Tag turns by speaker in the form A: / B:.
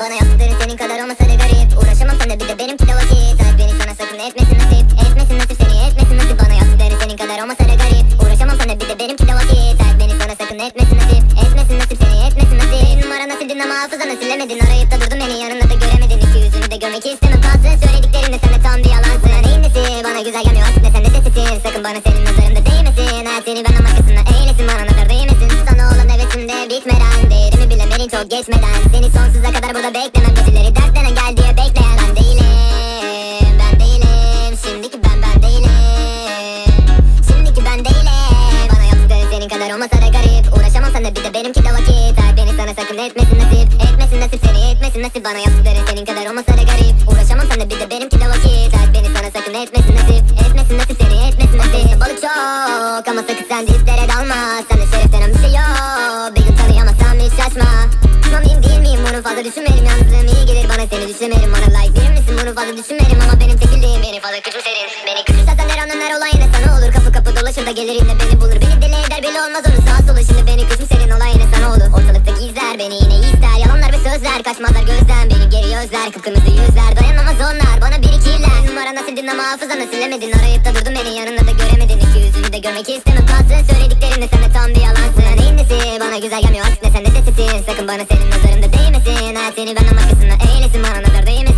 A: Bana yaptıkların senin kadar olmasa da garip. Uğraşamam de bir de benimki de vakit. Hayat beni sana sakın etmesin nasip Etmesin nasip seni etmesin nasip. Bana yaptıkların senin kadar olmasa da garip. Uğraşamam de bir de benimki de vakit. Hayat beni sana sakın etmesin nasip Etmesin nasip seni etmesin nasip. Numaranı sildin ama hafızanı silemedin Arayıp da durdum beni yanında da göremedin. İki yüzünü de görmek istemem kalsın nazarında değmesin Hayat seni benden başkasına eylesin. Bana nazar değmesin. Sana olan hevesimde bitmeden Değerimi bilemenin çok geçmeden. Seni sonsuza kadar burada beklemem. Geceleri dertlenen gel diye bekleyen Ben değilim. Ben değilim. Şimdiki ben ben değilim. Şimdiki ben değilim. Bana yaptıkların senin kadar olmasa da garip. Uğraşamam de bir de benimki de vakit. Hayat beni sana sakın etmesin nasip. Etmesin nasip seni etmesin nasip. Bana yaptıkların senin kadar olmasa da garip. Uğraşamam de bir de benimki de vakit. Hayat beni sana sakın etmesin nasip Etmesin nasip seni etmesin nasip. Balık çok ama sakın sen diplere dalma. Şeref denen bir şey yok Bir gün tanıyamazsam hiç şaşma. Düşman mıyım değil miyim? Bunu fazla düşünmeyelim Yalnızlığım iyi gelir bana seni düşünmeyelim Bana like verir misin? Bunu fazla düşünmeyelim Ama benim tekilliğim beni fazla küçümserim. Beni küçümsersen her anın her olayına sana olur. Kapı kapı dolaşır da gelir yine beni bulur. Beni deli eder belli olmaz onun sağa sola Şimdi beni küçümserin olayına sana olur. Ortalıkta gizler beni yine ister. Yalanlar ve sözler kaçmazlar gözden. Beni geri özler kıpkırmızı yüzler söyledin ama hafızana silemedin? Arayıp da durdum beni. Yanında da göremedin. İki yüzünü de görmek istemem. Kalsın Söylediklerim sana tam bir yalansın Neyin nesi? Bana güzel gelmiyor. Aslında sen de sesisin Sakın bana senin nazarında değmesin. Hayat seni ben amaçlısına eylesin bana nazar değmesin.